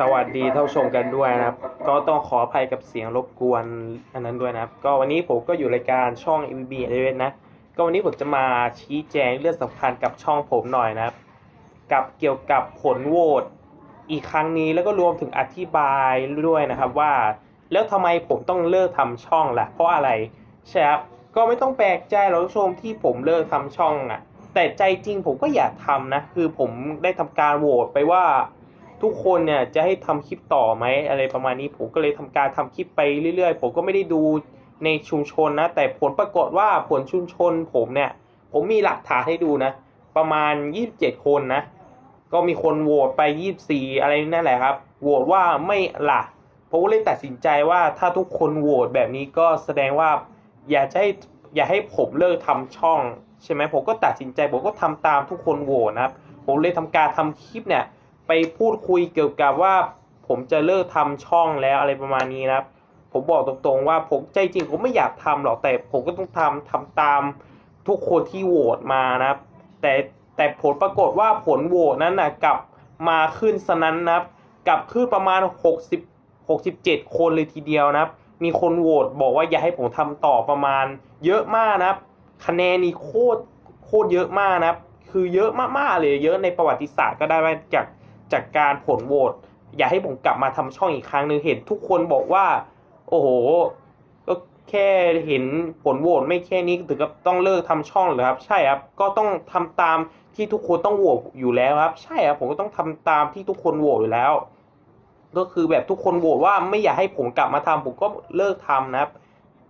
สวัสดีท่านผู้ชมกันด้วยนะครับ ก็ต้องขออภัยกับเสียงรบกวนอันนั้นด้วยนะครับ ก็วันนี้ผมก็อยู่รายการช่อง m b a เลยนะ ก็วันนี้ผมจะมาชี้แจงเรื่องสำคัญกับช่องผมหน่อยนะครับ กับเกี่ยวกับผลโหวตอีกครั้งนี้แล้วก็รวมถึงอธิบายด้วยนะครับว่า แล้วทำไมผมต้องเลิกทำช่องล่ะ เพราะอะไรใช่ครับก็ไม่ต้องแปลกใจหรอกท่านผู้ชมที่ผมเลิกทำช่องอะ แต่ใจจริงผมก็อยากทำนะ คือผมได้ทำการโหวตไปว่า ทุกคนเนี่ยจะให้ทำคลิปต่อไหมอะไรประมาณนี้ผมก็เลยทำการทำคลิปไปเรื่อยๆ ผมก็ไม่ได้ดูในชุมชนนะ แต่ผลปรากฏว่าผลชุมชนผมเนี่ย ผมมีหลักฐานให้ดูนะ ประมาณ 27 คนนะ ก็มีคนโหวตไป 24 อะไรนั่นแหละครับโหวตว่าไม่ละผมก็เลยตัดสินใจว่าถ้าทุกคนโหวตแบบนี้ก็แสดงว่า อย่าให้อย่าให้ผมเลิกทำช่อง ใช่ไหมผมก็ตัดสินใจผมก็ทำตามทุกคนโหวตนะครับ ผมเลยทำการทำคลิปเนี่ย ไปพูดคุยเกี่ยวกับว่า ผมจะเลิกทำช่องแล้วอะไรประมาณนี้นะครับ ผมบอกตรงๆว่าผมใจจริงผมไม่อยากทำหรอกแต่ผมก็ต้องทำทำตามทุกคนที่โหวตมานะครับ แต่แต่ผลปรากฏว่าผลโหวตนั้นนะกลับมาขึ้นสนั้นนะครับกลับขึ้นประมาณ 60 67 คนเลยทีเดียวนะครับ มีคนโหวตบอกว่าอย่าให้ผมทำต่อประมาณ เยอะมากนะครับ คะแนนนี่โคตรโคตรเยอะมากนะครับ คือเยอะมากๆเลยเยอะในประวัติศาสตร์ก็ได้มาจาก จากการผลโหวตอย่าให้ผมกลับมาทำช่องอีกครั้งหนึ่งเห็นทุกคนบอกว่า โอ้โหก็แค่เห็นผลโหวตไม่แค่นี้ถึงกับต้องเลิกทำช่องเหรอครับ ใช่ครับ ก็ต้องทำตามที่ทุกคนต้องโหวตอยู่แล้วครับ ใช่ครับผมก็ต้องทำตามที่ทุกคนโหวตอยู่แล้ว ก็คือแบบทุกคนโหวตว่าไม่อยากให้ผมกลับมาทำผมก็เลิกทำนะครับ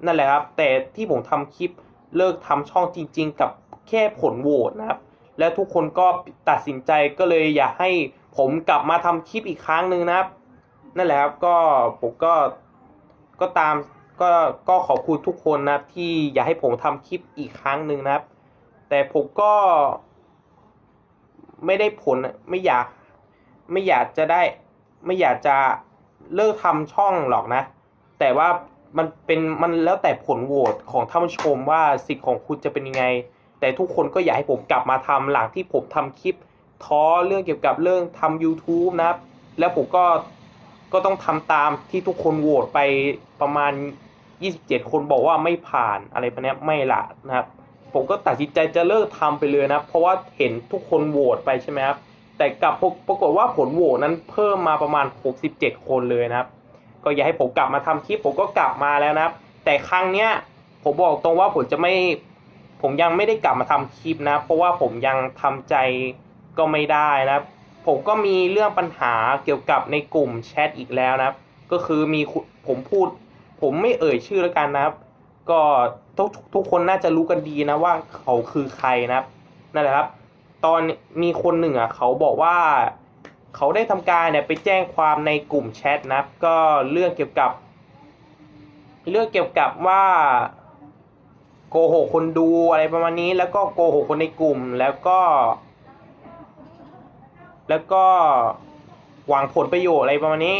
นั่นแหละครับ แต่ที่ผมทำคลิปเลิกทำช่องจริง ๆ กับแค่ผลโหวตนะครับ และทุกคนก็ตัดสินใจก็เลยอยากให้ ผมกลับมาทำคลิปอีกครั้งหนึ่งนะครับ นั่นแหละครับก็ผมก็ก็ตามก็ก็ขอบคุณทุกคนนะครับ ที่อยากให้ผมทำคลิปอีกครั้งหนึ่งนะครับ แต่ผมก็ไม่ได้ผลไม่อยาก ไม่อยากจะได้ ไม่อยากจะเลิกทำช่องหรอกนะ แต่ว่ามันเป็นมันแล้วแต่ผลโหวตของท่านผู้ชมว่าสิทธิ์ของคุณจะเป็นยังไง แต่ทุกคนก็อยากให้ผมกลับมาทำหลังที่ผมทำคลิป ท้อเรื่องเกี่ยวกับเรื่องทำ YouTube นะครับ แล้วผมก็ก็ต้องทำตามที่ทุกคนโหวตไปประมาณ 27 คนบอกว่าไม่ผ่านอะไรประนี้ไม่ละนะครับ ผมก็ตัดสินใจจะเลิกทำไปเลยนะเพราะว่าเห็นทุกคนโหวตไปใช่ไหมครับแต่กลับปรากฏว่าผลโหวตนั้นเพิ่มมาประมาณ 67 คนเลยนะครับ ก็อยากให้ผมกลับมาทำคลิปผมก็กลับมาแล้วนะครับ แต่ครั้งเนี้ยผมบอกตรงว่าผมจะไม่ ผมยังไม่ได้กลับมาทำคลิปนะ เพราะว่าผมยังทำใจ ก็ไม่ได้นะครับ ผมก็มีเรื่องปัญหาเกี่ยวกับในกลุ่มแชทอีกแล้วนะครับ ก็คือมีผมพูด ผมไม่เอ่ยชื่อแล้วกันนะครับ ก็ทุกทุกคนน่าจะรู้กันดีนะว่าเขาคือใครนะครับนั่นแหละครับ ตอนมีคนหนึ่งอะเขาบอกว่าเขาได้ทำการเนี่ยไปแจ้งความในกลุ่มแชทนะครับ ก็เรื่องเกี่ยวกับ เรื่องเกี่ยวกับว่าโกหกคนดูอะไรประมาณนี้ แล้วก็โกหกคนในกลุ่มแล้วก็ แล้วก็หวังผลประโยชน์อะไรประมาณนี้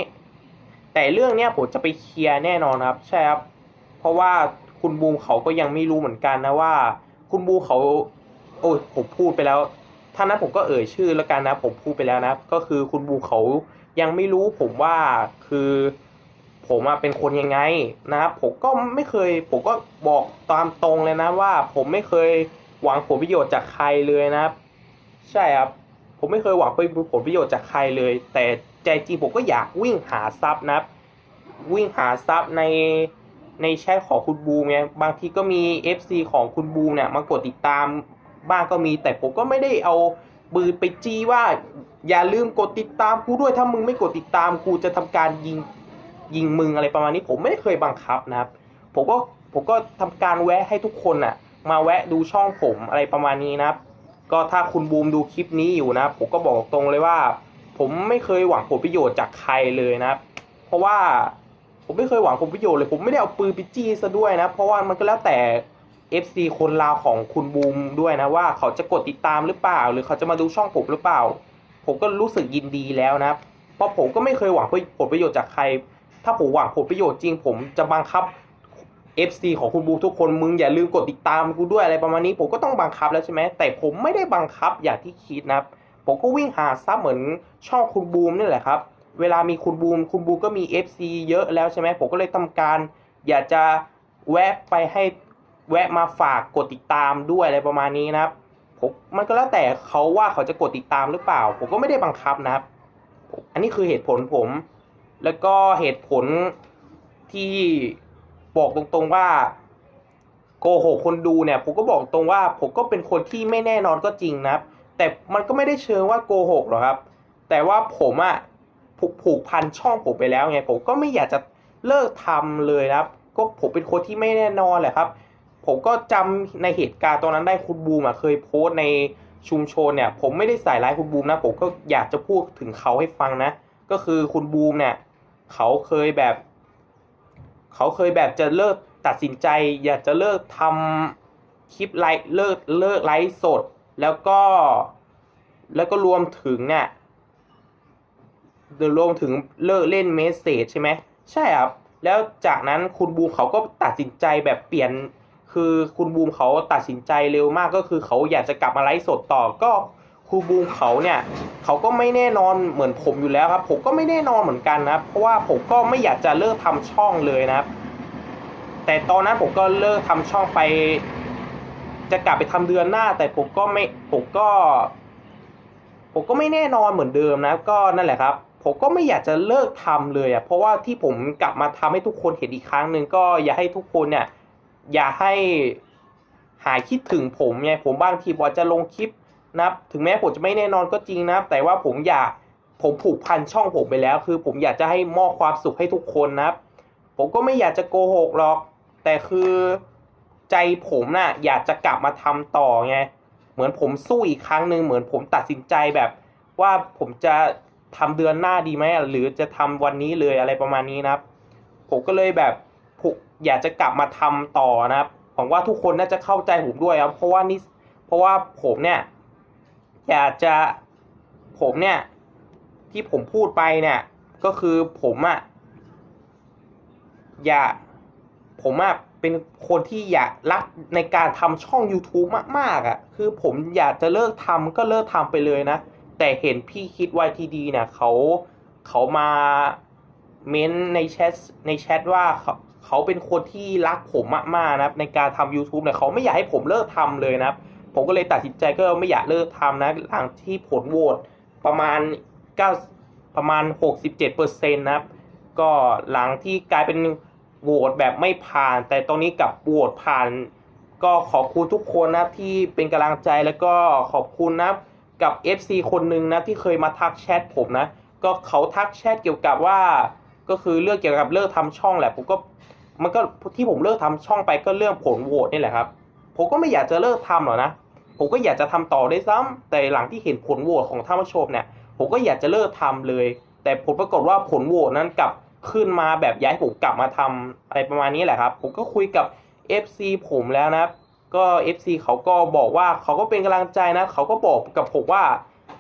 แต่เรื่องเนี้ยผมจะไปเคลียร์แน่นอนครับ ใช่ครับ เพราะว่าคุณบูมเขาก็ยังไม่รู้เหมือนกันนะว่า คุณบูเขา โอ้ผมพูดไปแล้วท่านั้นผมก็เอ่ยชื่อแล้วกันนะ ผมพูดไปแล้วนะ ก็คือคุณบูเขายังไม่รู้ผมว่าคือผมอะเป็นคนยังไงนะครับ ผมก็ไม่เคย ผมก็บอกตามตรงเลยนะว่า ผมไม่เคยหวังผลประโยชน์จากใครเลยนะครับ ใช่ครับ ผมไม่เคยหวังผลประโยชน์จากใครเลย แต่ใจจริงผมก็อยากวิ่งหาทรัพย์นะครับวิ่งหาทรัพย์ในในแชทของคุณบูมไงบางทีก็มี FC ของคุณบูมเนี่ยมากดติดตามบ้างก็มี แต่ผมก็ไม่ได้เอาปืนไปจี้ว่า อย่าลืมกดติดตามกูด้วยถ้ามึงไม่กดติดตามกูจะทำการยิงยิงมึงอะไรประมาณนี้ ผมไม่เคยบังคับนะครับ ผมก็ผมก็ทำการแวะให้ทุกคนน่ะ มาแวะดูช่องผมอะไรประมาณนี้นะครับ ก็ถ้าคุณบูมดูคลิปนี้อยู่นะผมก็บอกตรงเลยว่า ผมไม่เคยหวังผลประโยชน์จากใครเลยนะ เพราะว่าผมไม่เคยหวังผลประโยชน์เลย ผมไม่ได้เอาปืนไปจี้ซะด้วยนะ เพราะว่ามันก็แล้วแต่ FC คนลาวของคุณบูมด้วยนะว่าเขาจะกดติดตามหรือเปล่า หรือเขาจะมาดูช่องผมหรือเปล่า ผมก็รู้สึกยินดีแล้วนะเพราะผมก็ไม่เคยหวังผลประโยชน์จากใคร ถ้าผมหวังผลประโยชน์จริง ผมจะบังคับ FC ของคุณบูทุกคนมึงอย่าลืมกดติดตามกูด้วยอะไรประมาณนี้ ผมก็ต้องบังคับแล้วใช่ไหมแต่ผมไม่ได้บังคับอย่างที่คิดนะครับ ผมก็วิ่งหาซับเหมือนช่องคุณบูมนี่แหละครับ เวลามีคุณบูมคุณบูมก็มี FC เยอะแล้วใช่ไหมผมก็เลยทำการ อยากจะแวะไปให้แวะมาฝากกดติดตามด้วยอะไรประมาณนี้นะครับผมมันก็แล้วแต่เขาว่าเขาจะกดติดตามหรือเปล่า ผมก็ไม่ได้บังคับนะครับ อันนี้คือเหตุผลผม แล้วก็เหตุผลที่ บอกตรงๆว่าโกหกคนดูเนี่ย ผมก็บอกตรงว่า ผมก็เป็นคนที่ไม่แน่นอนก็จริงนะครับ แต่มันก็ไม่ได้เชิงว่าโกหกหรอกครับ แต่ว่าผมอะผูกผูกพันช่องผมไปแล้วไงผมก็ไม่อยากจะเลิกทำเลยนะครับ ก็ผมเป็นคนที่ไม่แน่นอนแหละครับ ผมก็จำในเหตุการณ์ตอนนั้นได้คุณบูมอะเคยโพสต์ในชุมชนเนี่ย ผมไม่ได้ใส่ร้ายคุณบูมนะผมก็อยากจะพูดถึงเขาให้ฟังนะ ก็คือคุณบูมเนี่ยเขาเคยแบบ เขาเคยแบบจะเลิกตัดสินใจ อยากจะเลิกทำคลิปไลฟ์เลิกเลิกไลฟ์สด แล้วก็แล้วก็รวมถึงเนี่ยรวมถึงเลิกเล่นเมสเซจใช่ไหมใช่ครับ แล้วจากนั้นคุณบูมเขาก็ตัดสินใจแบบเปลี่ยน คือคุณบูมเขาตัดสินใจเร็วมากก็คือเขาอยากจะกลับมาไลฟ์สดต่อก็ คุณบูมเขาเนี่ยเขาก็ไม่แน่นอนเหมือนผมอยู่แล้วครับ ผมก็ไม่แน่นอนเหมือนกันนะครับ เพราะว่าผมก็ไม่อยากจะเลิกทำช่องเลยนะครับ แต่ตอนนั้นผมก็เลิกทำช่องไป จะกลับไปทำเดือนหน้า แต่ผมก็ไม่ผมก็ ผมก็ไม่แน่นอนเหมือนเดิมนะก็นั่นแหละครับ ผมก็ไม่อยากจะเลิกทำเลยอะเพราะว่าที่ผมกลับมาทำให้ทุกคนเห็นอีกครั้งหนึ่งก็อย่าให้ทุกคนเนี่ย อย่าให้หายคิดถึงผมไงผมบางทีบอจะลงคลิป นะครับถึงแม้ผมจะไม่แน่นอนก็จริงนะแต่ว่าผมอยากผมผูกพันช่องผมไปแล้ว คือผมอยากจะให้มอบความสุขให้ทุกคนนะครับ ผมก็ไม่อยากจะโกหกหรอก แต่คือใจผมน่ะอยากจะกลับมาทำต่อไงเหมือนผมสู้อีกครั้งหนึ่งเหมือนผมตัดสินใจแบบ ว่าผมจะทำเดือนหน้าดีไหมหรือจะทำวันนี้เลยอะไรประมาณนี้นะครับ ผมก็เลยแบบผมอยากจะกลับมาทำต่อนะครับหวังว่าทุกคนน่าจะเข้าใจผมด้วยครับเพราะว่านี่เพราะว่าผมเนี่ย อยากจะผมเนี่ย ที่ผมพูดไปเนี่ย ก็คือผมอะอยากผมอะเป็นคนที่อยากรักในการทำช่อง YouTube มากๆอะคือผมอยากจะเลิกทำก็เลิกทำไปเลยนะ แต่เห็นพี่คิด YTD เนี่ยเขาเขามาเม้นในแชทในแชทว่าเขาเขาเป็นคนที่รักผมมากๆนะครับในการทำ YouTube เนี่ยเขาไม่อยากให้ผมเลิกทำเลยนะครับ ผมก็เลยตัดสินใจก็ไม่อยากเลิกทำนะ หลังที่ผลโหวตประมาณ9ประมาณ 67%นะครับ ก็หลังที่กลายเป็นโหวตแบบไม่ผ่าน แต่ตรงนี้กับโหวตผ่าน ก็ขอบคุณทุกคนนะที่เป็นกำลังใจแล้วก็ขอบคุณนะกับ FC คนหนึ่งนะที่เคยมาทักแชทผมนะ ก็เขาทักแชทเกี่ยวกับว่า ก็คือเรื่องเกี่ยวกับเลิกทำช่องแหละผมก็มันก็ที่ผมเลิกทำช่องไปก็เรื่องผลโหวตนี่แหละครับ ผมก็ไม่อยากจะเลิกทำหรอกนะ ผมก็อยากจะทำต่อได้ซ้ำแต่หลังที่เห็นผลโหวตของท่านผู้ชมเนี่ย ผมก็อยากจะเลิกทำเลย แต่ผลปรากฏว่าผลโหวตนั้นกลับขึ้นมาแบบย้ายผมกลับมาทำอะไรประมาณนี้แหละครับ ผมก็คุยกับ FC ผมแล้วนะก็ FC เขาก็บอกว่าเขาก็เป็นกำลังใจนะ เขาก็บอกกับผมว่า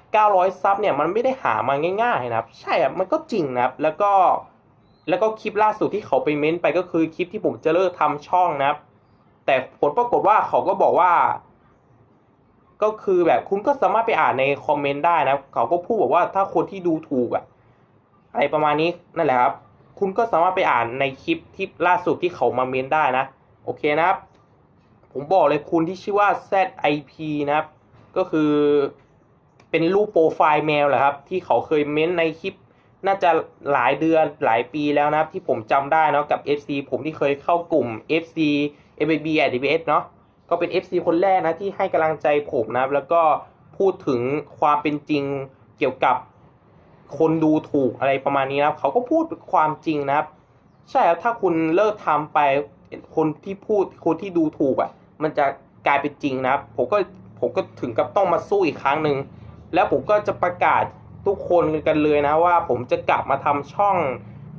900 ซับเนี่ยมันไม่ได้หามาง่ายๆนะครับ ใช่อะมันก็จริงนะครับ แล้วก็แล้วก็คลิปล่าสุดที่เขาไปเม้นต์ไปก็คือคลิปที่ผมจะเลิกทำช่องนะครับ แต่ผลปรากฏว่าเขาก็บอกว่า ก็คือแบบคุณก็สามารถไปอ่านในคอมเมนต์ได้นะ เขาก็พูดบอกว่าถ้าคนที่ดูถูกอะอะไรประมาณนี้นั่นแหละครับ คุณก็สามารถไปอ่านในคลิปที่ล่าสุดที่เขามาเมนต์ได้นะ โอเคนะครับ ผมบอกเลยคุณที่ชื่อว่า ZIP นะครับ ก็คือเป็นรูปโปรไฟล์แมวแหละครับ ที่เขาเคยเม้นต์ในคลิปน่าจะหลายเดือนหลายปีแล้วนะครับ ที่ผมจำได้เนาะกับ FC ผมที่เคยเข้ากลุ่ม FC MBB a d b s เนาะก็เป็น FC คนแรกนะที่ให้กำลังใจผมนะแล้วก็พูดถึงความเป็นจริงเกี่ยวกับคนดูถูกอะไรประมาณนี้นะครับ เขาก็พูดความจริงนะครับ ใช่ครับถ้าคุณเลิกทำไปคนที่พูดคนที่ดูถูกอะ มันจะกลายเป็นจริงนะครับ ผมก็ผมก็ถึงกับต้องมาสู้อีกครั้งหนึ่งแล้วผมก็จะประกาศทุกคนกันเลยนะว่าผมจะกลับมาทำช่อง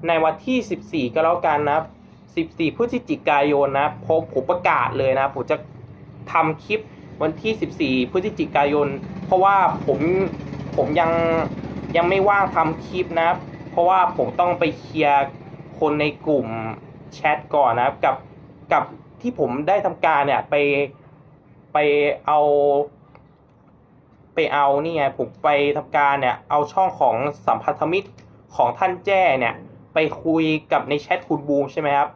ในวันที่ 14 ก็แล้วกันนะครับ 14 พฤศจิกายนนะผมผมประกาศเลยนะ ผมจะทำคลิปวันที่ 14 พฤศจิกายน เพราะว่าผมผมยังยังไม่ว่างทำคลิปนะ เพราะว่าผมต้องไปเคลียร์คนในกลุ่มแชทก่อนนะกับกับที่ผมได้ทำการเนี่ยไปไปเอาไปเอานี่ไงผมไปทำการเนี่ยเอาช่องของสัมพันธมิตรของท่านแจ้เนี่ยไปคุยกับในแชทคุณบูมใช่ไหมครับ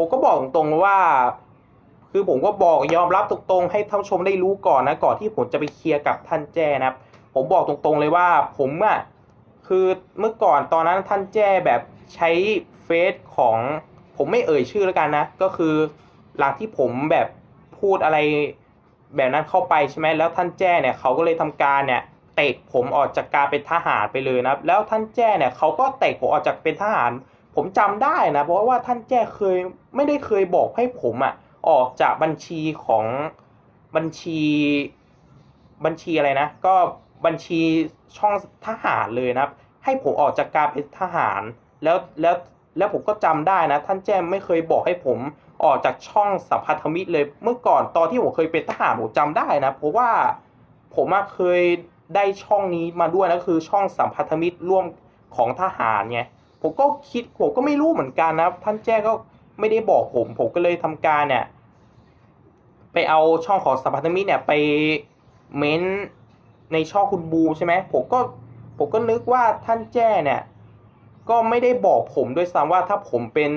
ผมก็บอกตรงๆว่า คือผมก็บอกยอมรับตรงๆ ให้ท่านชมได้รู้ก่อนนะ ก่อนที่ผมจะไปเคลียร์กับท่านแจ้นะครับ ผมบอกตรงๆเลยว่า ผมอะคือเมื่อก่อนตอนนั้นท่านแจ้แบบใช้เฟซของ ผมไม่เอ่ยชื่อแล้วกันนะ ก็คือหลังที่ผมแบบพูดอะไรแบบนั้นเข้าไปใช่ไหมแล้วท่านแจ้เนี่ยเขาก็เลยทำการเนี่ยเตะผมออกจากการเป็นทหารไปเลยนะครับแล้วท่านแจ้เนี่ยเขาก็เตะผมออกจากเป็นทหาร ผมจำได้นะ เพราะว่าท่านแจ้เคยไม่ได้เคยบอกให้ผมอะ ออกจากบัญชีของบัญชีบัญชีอะไรนะ ก็บัญชีช่องทหารเลยนะครับ ให้ผมออกจากการเป็นทหารแล้วแล้วแล้วผมก็จำได้นะ ท่านแจ้ไม่เคยบอกให้ผมออกจากช่องสัมพันธมิตรเลยเมื่อก่อนตอนที่ผมเคยเป็นทหารผมจำได้นะเพราะว่าผมเคยได้ช่องนี้มาด้วยนะคือช่องสัมพันธมิตรร่วมของทหารไง ผมก็คิดผมก็ไม่รู้เหมือนกันนะท่านแจ้ก็ไม่ได้บอกผม ผมก็เลยทำการเนี่ย ไปเอาช่องของสัมพันธมิตรเนี่ยไปเม้นในช่องคุณบูใช่ไหมผมก็ผมก็นึกว่าท่านแจ้เนี่ย ก็ไม่ได้บอกผมด้วยซ้ำว่าถ้าผมเป็น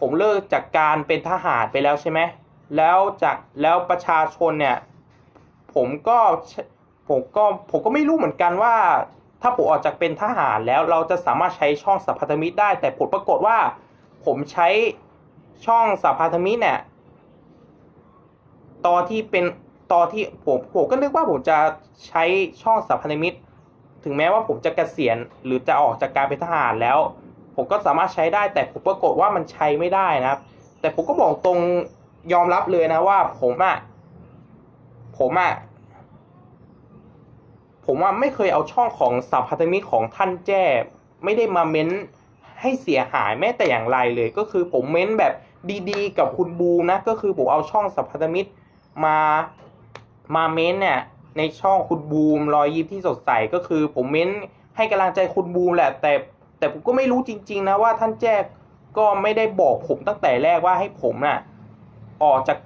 ผมเลิกจากการเป็นทหารไปแล้วใช่ไหมแล้วจากแล้วประชาชนเนี่ย ผมก็ผมก็ผมก็ไม่รู้เหมือนกันว่า ถ้าผมออกจากเป็นทหารแล้วเราจะสามารถใช้ช่องสัพพัธมิตรได้ แต่ผลปรากฏว่า ผมใช้ช่องสัพพัธมิตรเนี่ยตอนที่เป็นตอนที่ผมผมก็นึกว่าผมจะใช้ช่องสัพพัธมิตร ถึงแม้ว่าผมจะเกษียณหรือจะออกจากการเป็นทหารแล้ว ผมก็สามารถใช้ได้ แต่ผมปรากฏว่ามันใช้ไม่ได้นะครับ แต่ผมก็บอกตรงยอมรับเลยนะว่า ผมอะผมอะ ผมว่าไม่เคยเอาช่องของสัมพันธมิตรของท่านแจ้ ไม่ได้มาเม้นให้เสียหายแม้แต่อย่างไรเลย ก็คือผมเม้นแบบดีๆ กับคุณบูมนะ ก็คือผมเอาช่องสัมพันธมิตรมามาเม้นเนี่ยในช่องคุณบูมรอยยิ้มที่สดใสก็คือผมเม้นให้กำลังใจคุณบูมแหละ แต่แต่ผมก็ไม่รู้จริง ๆ นะว่าท่านแจ้ก็ไม่ได้บอกผมตั้งแต่แรกว่าให้ผมน่ะออกจาก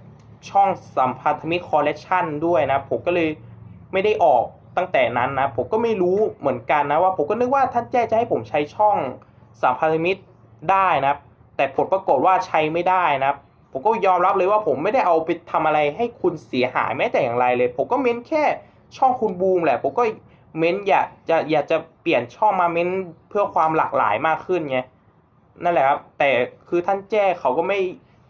ช่องสัมพันธมิตรคอลเลคชันด้วยนะ ผมก็เลยไม่ได้ออก ตั้งแต่นั้นนะผมก็ไม่รู้เหมือนกันนะว่าผมก็นึกว่าท่านแจ้จะให้ผมใช้ช่องสัมพันธมิตรได้นะครับ แต่ผลปรากฏว่าใช้ไม่ได้นะครับ ผมก็ยอมรับเลยว่าผมไม่ได้เอาไปทำอะไรให้คุณเสียหายแม้แต่อย่างไรเลย ผมก็เม้นแค่ช่องคุณบูมแหละ ผมก็เม้นอยากจะอยากจะเปลี่ยนช่องมาเม้นเพื่อความหลากหลายมากขึ้นไงนั่นแหละครับ แต่คือท่านแจ้เขาก็ไม่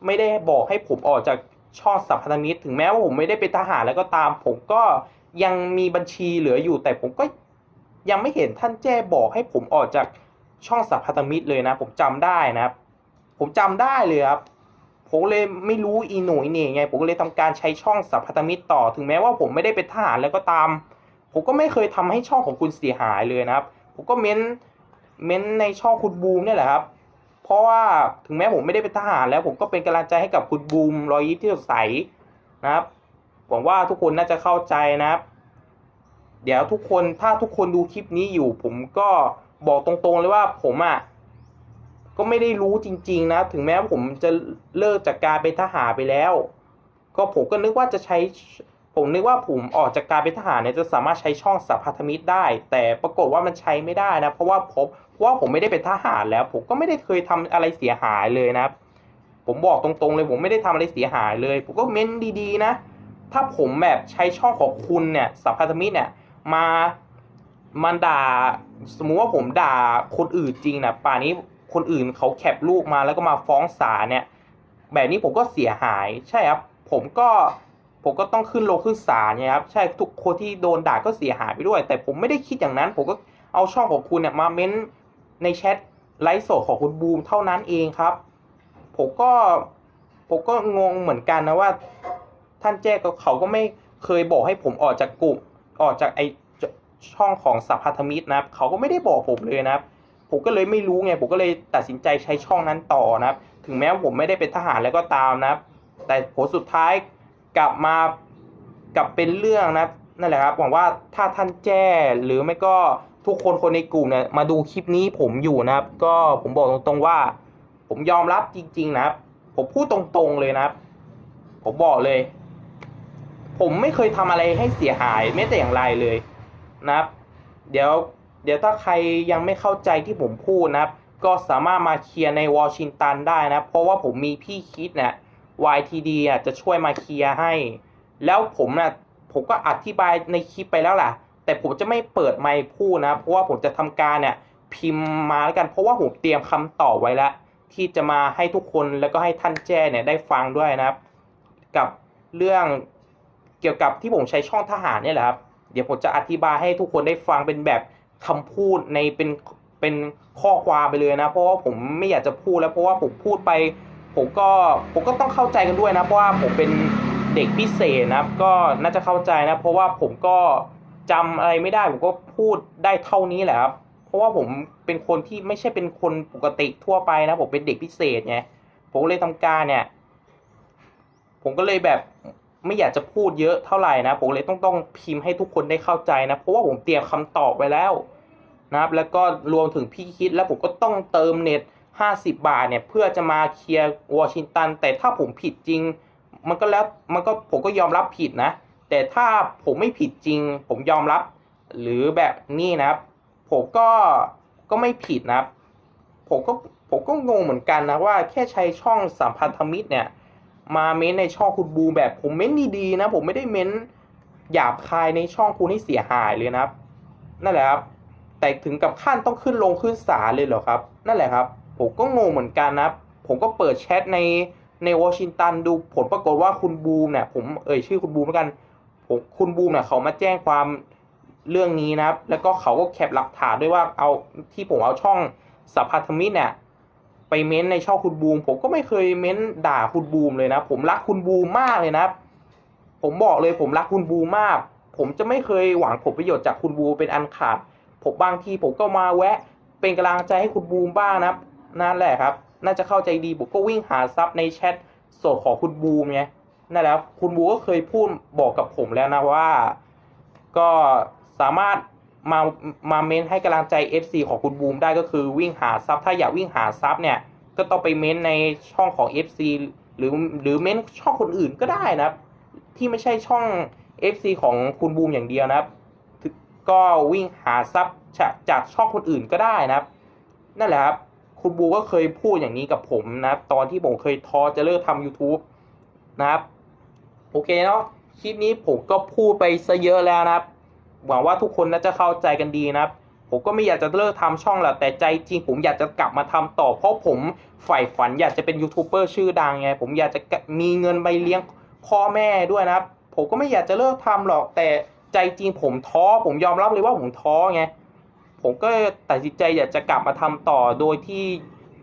ไม่ได้บอกให้ผมออกจากช่องสัมพันธมิตรถึงแม้ว่าผมไม่ได้เป็นทหารแล้วก็ตาม ผมก็ ยังมีบัญชีเหลืออยู่แต่ผมก็ยังไม่เห็นท่านแจ้บอกให้ผมออกจากช่องสัมพันธมิตรเลยนะ ผมจำได้นะครับ ผมจำได้เลยครับ ผมเลยไม่รู้อีหนุ่ยเนี่ยไง ผมก็เลยทำการใช้ช่องสัมพันธมิตรต่อถึงแม้ว่าผมไม่ได้เป็นทหารแล้วก็ตาม ผมก็ไม่เคยทำให้ช่องของคุณเสียหายเลยนะครับ ผมก็เม้นเม้นในช่องคุณบูมเนี่ยแหละครับ เพราะว่าถึงแม้ผมไม่ได้เป็นทหารแล้ว ผมก็เป็นกำลังใจให้กับคุณบูมรอยยิ้มที่สดใสนะครับ หวังว่าทุกคนน่าจะเข้าใจนะครับ เดี๋ยวทุกคนถ้าทุกคนดูคลิปนี้อยู่ ผมก็บอกตรงๆเลยว่าผมอะก็ไม่ได้รู้จริง ๆ นะ ถึงแม้ว่าผมจะเลิกจากการเป็นทหารไปแล้ว ก็ผมก็นึกว่าจะใช้ ผมนึกว่าผมออกจากการเป็นทหารเนี่ยจะสามารถใช้ช่องสัพพัธมิตรได้ แต่ปรากฏว่ามันใช้ไม่ได้นะ เพราะว่าผมเพราะว่าผมไม่ได้เป็นทหารแล้ว ผมก็ไม่ได้เคยทำอะไรเสียหายเลยนะครับ ผมบอกตรงๆเลย ผมไม่ได้ทำอะไรเสียหายเลย ผมก็เม้นดีๆ นะ ถ้าผมแบบใช้ช่องของคุณเนี่ยสัพพันธมิตรเนี่ย มามันด่า สมมุติว่าผมด่าคนอื่นจริงนะป่านี้คนอื่นเขาแคปรูปมาแล้วก็มาฟ้องศาลเนี่ย แบบนี้ผมก็เสียหาย ใช่ครับ ผมก็ผมก็ต้องขึ้นโลขึ้นศาลเนี่ยครับ ใช่ทุกคนที่โดนด่าก็เสียหายไปด้วย แต่ผมไม่ได้คิดอย่างนั้น ผมก็เอาช่องของคุณเนี่ยมาเม้นในแชทไลฟ์สดของคุณบูมเท่านั้นเองครับ ผมก็ผมก็งงเหมือนกันนะว่า ท่านแจ้ก็เขาก็ไม่เคยบอกให้ผมออกจากกลุ่มออกจากไอช่องของสัพพันธมิตรนะครับเขาก็ไม่ได้บอกผมเลยนะครับ ผมก็เลยไม่รู้ไงผมก็เลยตัดสินใจใช้ช่องนั้นต่อนะครับ ถึงแม้ว่าผมไม่ได้เป็นทหารแล้วก็ตามนะครับ แต่ผลสุดท้ายกลับมากลับเป็นเรื่องนะครับนั่นแหละครับหวังว่าถ้าท่านแจ้หรือไม่ก็ทุกคนคนในกลุ่มเนี่ยมาดูคลิปนี้ผมอยู่นะครับ ก็ผมบอกตรงๆว่า ผมยอมรับจริง ๆ นะครับ ผมพูดตรงๆเลยนะครับ ผมบอกเลย ผมไม่เคยทำอะไรให้เสียหายแม้แต่อย่างไรเลยนะครับ เดี๋ยวเดี๋ยวถ้าใครยังไม่เข้าใจที่ผมพูดนะครับ ก็สามารถมาเคลียร์ในวอชิงตันได้นะเพราะว่าผมมีพี่คิดเนี่ย YTD อะจะช่วยมาเคลียร์ให้ แล้วผมน่ะผมก็อธิบายในคลิปไปแล้วล่ะ แต่ผมจะไม่เปิดไมค์พูดนะเพราะว่าผมจะทำการเนี่ยพิมพ์มาแล้วกันเพราะว่าผมเตรียมคำตอบไว้แล้วที่จะมาให้ทุกคนแล้วก็ให้ท่านแจ้เนี่ยได้ฟังด้วยนะครับ กับเรื่อง กี่ยวกับที่ผมใช้ช่องทหารเนี่ยแหละครับเดี๋ยวผมจะอธิบายให้ทุกคนได้ฟังเป็นแบบคำพูดในเป็นเป็นข้อความไปเลยนะ เพราะว่าผมไม่อยากจะพูดแล้วเพราะว่าผมพูดไป ผมก็ผมก็ต้องเข้าใจกันด้วยนะเพราะว่าผมเป็นเด็กพิเศษนะครับ ก็น่าจะเข้าใจนะ เพราะว่าผมก็จำอะไรไม่ได้ผมก็พูดได้เท่านี้แหละครับเพราะว่าผมเป็นคนที่ไม่ใช่เป็นคนปกติทั่วไปนะ ผมเป็นเด็กพิเศษไงผมเลยทำการเนี่ย ผมก็เลยแบบ ไม่อยากจะพูดเยอะเท่าไหร่นะผมเลยต้องต้องพิมพ์ให้ทุกคนได้เข้าใจนะเพราะว่าผมเตรียมคำตอบไว้แล้วนะครับ แล้วก็รวมถึงพี่คิดแล้วผมก็ต้องเติมเน็ต 50 บาทเนี่ยเพื่อจะมาเคลียร์วอชิงตัน แต่ถ้าผมผิดจริง มันก็แล้วมันก็ผมก็ยอมรับผิดนะ แต่ถ้าผมไม่ผิดจริง ผมยอมรับ หรือแบบนี้นะครับ ผมก็ก็ไม่ผิดนะครับ ผมก็ผมก็งงเหมือนกันนะว่าแค่ใช้ช่องสัมพันธมิตรเนี่ย มาเม้นในช่องคุณบูมแบบผมเม้นดีๆนะ ผมไม่ได้เม้นหยาบคายในช่องคุณให้เสียหายเลยนะครับ นั่นแหละครับ แต่ถึงกับขั้นต้องขึ้นลงขึ้นศาลเลยเหรอครับ นั่นแหละครับ ผมก็งงเหมือนกันนะผมก็เปิดแชทในในวอชิงตันดูผลปรากฏว่าคุณบูมเนี่ยผมเอ่ยชื่อคุณบูมแล้วกันผมคุณบูมเนี่ยเขามาแจ้งความเรื่องนี้นะครับ แล้วก็เขาก็แคปหลักฐานด้วยว่าเอาที่ผมเอาช่องสัพพัทมิตรเนี่ย ไปเม้นในช่องคุณบูม ผมก็ไม่เคยเม้นด่าคุณบูมเลยนะ ผมรักคุณบูมมากเลยนะ ผมบอกเลยผมรักคุณบูมมาก ผมจะไม่เคยหวังผลประโยชน์จากคุณบูมเป็นอันขาด ผมบางทีผมก็มาแวะ เป็นกำลังใจให้คุณบูมบ้างนะนั่นแหละครับ น่าจะเข้าใจดีผมก็วิ่งหาซับในแชทสดของคุณบูมไงนั่นแหละคุณบูก็เคยพูดบอกกับผมแล้วนะว่า ก็สามารถ มามาเม้นให้กำลังใจ FC ของคุณบูมได้ก็คือวิ่งหาซับถ้าอยากวิ่งหาซับเนี่ยก็ต้องไปเม้นในช่องของ FC หรือหรือเม้นช่องคนอื่นก็ได้นะครับ ที่ไม่ใช่ช่อง FC ของคุณบูมอย่างเดียวนะครับ ก็วิ่งหาซับจากจากช่องคนอื่นก็ได้นะครับ นั่นแหละครับคุณบูก็เคยพูดอย่างนี้กับผมนะครับ ตอนที่ผมเคยท้อจะเลิกทำ YouTube นะครับ โอเคเนาะคลิปนี้ผมก็พูดไปซะเยอะแล้วนะครับ หวังว่าทุกคนน่าจะเข้าใจกันดีนะครับ ผมก็ไม่อยากจะเลิกทำช่องแหละแต่ใจจริงผมอยากจะกลับมาทำต่อ เพราะผมใฝ่ฝันอยากจะเป็นยูทูบเบอร์ชื่อดังไง ผมอยากจะมีเงินไปเลี้ยงพ่อแม่ด้วยนะครับ ผมก็ไม่อยากจะเลิกทำหรอกแต่ใจจริงผมท้อผมยอมรับเลยว่าผมท้อไงผมก็ตัดสินใจอยากจะกลับมาทำต่อโดยที่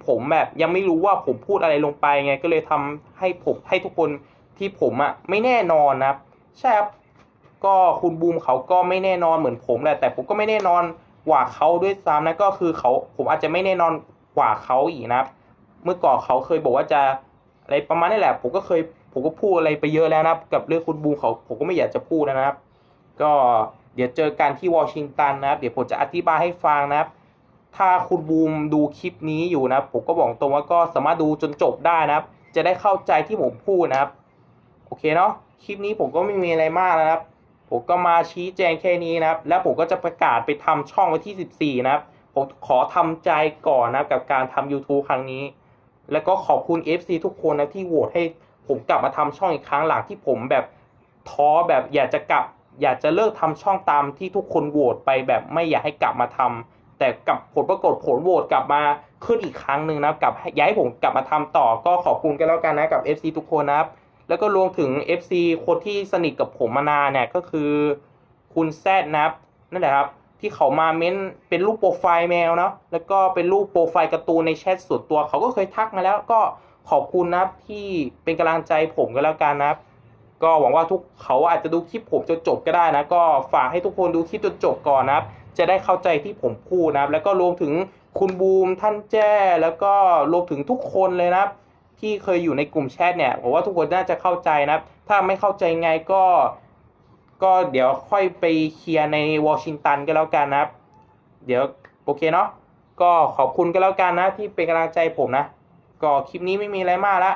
ผมแบบยังไม่รู้ว่าผมพูดอะไรลงไปไงก็เลยทำให้ผมให้ทุกคนที่ผมอะไม่แน่นอนนะครับใช่ครับ ก็คุณบูมเขาก็ไม่แน่นอนเหมือนผมแหละแต่ผมก็ไม่แน่นอนกว่าเขาด้วยซ้ำนะก็คือเขาผมอาจจะไม่แน่นอนกว่าเขาอีกนะครับ เมื่อก่อนเขาเคยบอกว่าจะอะไรประมาณนี้แหละ ผมก็เคยผมก็พูดอะไรไปเยอะแล้วนะครับ กับเรื่องคุณบูมเขาผมก็ไม่อยากจะพูดนะครับ ก็เดี๋ยวเจอกันที่วอชิงตันนะครับ เดี๋ยวผมจะอธิบายให้ฟังนะครับ ถ้าคุณบูมดูคลิปนี้อยู่นะผมก็บอกตรงว่าก็สามารถดูจนจบได้นะครับ จะได้เข้าใจที่ผมพูดนะครับ โอเคเนาะคลิปนี้ผมก็ไม่มีอะไรมากนะครับ ผมก็มาชี้แจงแค่นี้นะครับ แล้วผมก็จะประกาศไปทำช่องวันที่ 14 นะครับ ผมขอทำใจก่อนนะครับกับการทำ YouTube ครั้งนี้ แล้วก็ขอบคุณ FC ทุกคนนะที่โหวตให้ผมกลับมาทำช่องอีกครั้งหลังที่ผมแบบท้อแบบอยากจะกลับ อยากจะเลิกทำช่องตามที่ทุกคนโหวตไปแบบไม่อยากให้กลับมาทำแต่กับผลปรากฏผลโหวตกลับมาขึ้นอีกครั้งหนึ่งนะครับกับย้ายผมกลับมาทำต่อก็ขอบคุณกันแล้วกันนะกับ FC ทุกคนนะครับ แล้วก็รวมถึง FC คนที่สนิทกับผมมานานเนี่ยก็คือคุณแซดนับนั่นแหละครับ ที่เขามาเม้นเป็นรูปโปรไฟล์แมวเนาะแล้วก็เป็นรูปโปรไฟล์การ์ตูนในแชทส่วนตัว เขาก็เคยทักมาแล้วก็ขอบคุณนะครับที่เป็นกำลังใจผมก็แล้วกันนะครับ ก็หวังว่าทุกเขาอาจจะดูคลิปผมจนจบก็ได้นะ ก็ฝากให้ทุกคนดูคลิปจนจบก่อนนะครับ จะได้เข้าใจที่ผมพูดนะครับ แล้วก็รวมถึงคุณบูมท่านแจ้ แล้วก็รวมถึงทุกคนเลยนะครับ ที่เคยอยู่ในกลุ่มแชทเนี่ยผมว่าทุกคนน่าจะเข้าใจนะครับ ถ้าไม่เข้าใจไงก็ ก็เดี๋ยวค่อยไปเคลียร์ในวอชิงตันก็แล้วกันนะครับ เดี๋ยวโอเคเนาะก็ขอบคุณก็แล้วกันนะที่เป็นกำลังใจผมนะ ก็คลิปนี้ไม่มีอะไรมากละ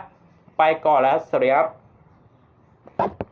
ไปก่อนแล้วสวัสดีครับ